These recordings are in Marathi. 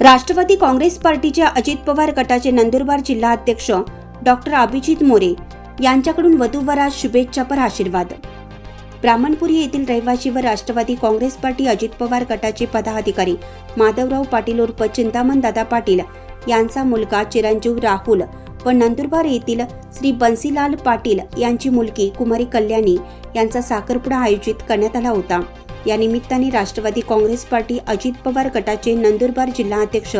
राष्ट्रवादी काँग्रेस पार्टीच्या अजित पवार गटाचे नंदुरबार जिल्हा अध्यक्ष डॉक्टर अभिजित मोरे यांच्याकडून वधूवराज शुभेच्छापर आशीर्वाद. ब्राह्मणपुरी येथील रहिवासी व राष्ट्रवादी काँग्रेस पार्टी अजित पवार गटाचे पदाधिकारी माधवराव पाटील उर्फ चिंतामण दादा पाटील यांचा मुलगा चिरंजीव राहुल व नंदुरबार येथील श्री बन्सीलाल पाटील यांची मुलगी कुमारी कल्याणी यांचा साखरपुडा आयोजित करण्यात आला होता. या निमित्ताने राष्ट्रवादी काँग्रेस पार्टी अजित पवार गटाचे नंदुरबार जिल्हाध्यक्ष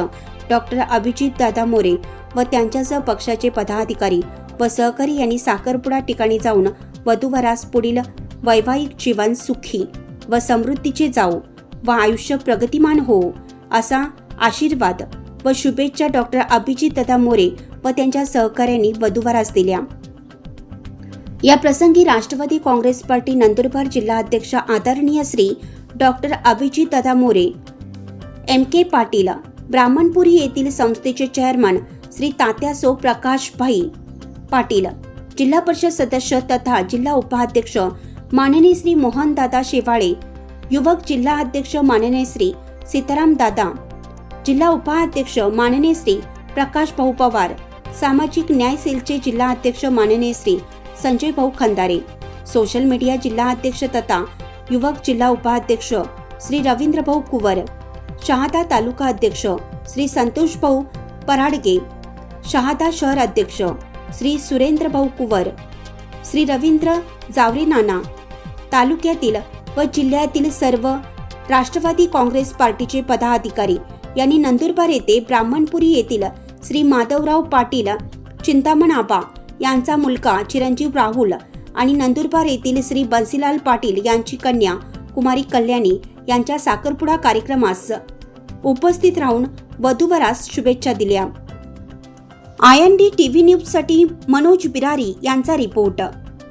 डॉक्टर अभिजित दादा मोरे व त्यांच्यासह पक्षाचे पदाधिकारी व सहकारी यांनी साखरपुडा ठिकाणी जाऊन वधूवरास पुढील वैवाहिक जीवन सुखी व समृद्धीचे जाऊ व आयुष्य प्रगतिमान हो असा आशीर्वाद व शुभेच्छा डॉक्टर अभिजित दादा मोरे व त्यांच्या सहकाऱ्यांनी वधूवरास दिल्या. या प्रसंगी राष्ट्रवादी काँग्रेस पार्टी नंदुरबार जिल्हा अध्यक्ष आदरणीय Shri doctor Abhijit Dada More M K Patil Brahmanpuri येथील संस्थेचे चेअरमन श्री तात्यासो प्रकाशभाई पाटील जिल्हा परिषद सदस्य तथा जिल्हा उपाध्यक्ष माननीय श्री मोहनदादा शेवाळे युवक जिल्हा अध्यक्ष माननीय श्री सीताराम दादा जिल्हा उपाध्यक्ष माननीय श्री प्रकाश भाऊ पवार सामाजिक न्याय सेलचे जिल्हा अध्यक्ष माननीय श्री संजय भाऊ खंदारे. सोशल मीडिया जिल्हा अध्यक्ष तथा युवक जिल्हा उपाध्यक्ष श्री रवींद्र भाऊ कुवर. शहादा तालुका अध्यक्ष श्री संतोष भाऊ पराडगे. शहादा शहर अध्यक्ष श्री सुरेंद्र भाऊ कुवर. श्री रवींद्र जावरे नाना. तालुक्यातील व जिल्ह्यातील सर्व राष्ट्रवादी काँग्रेस पार्टीचे पदाधिकारी यांनी नंदुरबार येथे ब्राह्मणपुरी येथील श्री माधवराव पाटील चिंतामण आबा यांचा मुलगा चिरंजीव राहुल आणि नंदुरबार येथील श्री बन्सीलाल पाटील यांची कन्या कुमारी कल्याणी यांच्या साखरपुडा कार्यक्रमास उपस्थित राहून वधूवरास शुभेच्छा दिल्या. I N D T V न्यूजसाठी मनोज बिरारी यांचा रिपोर्ट.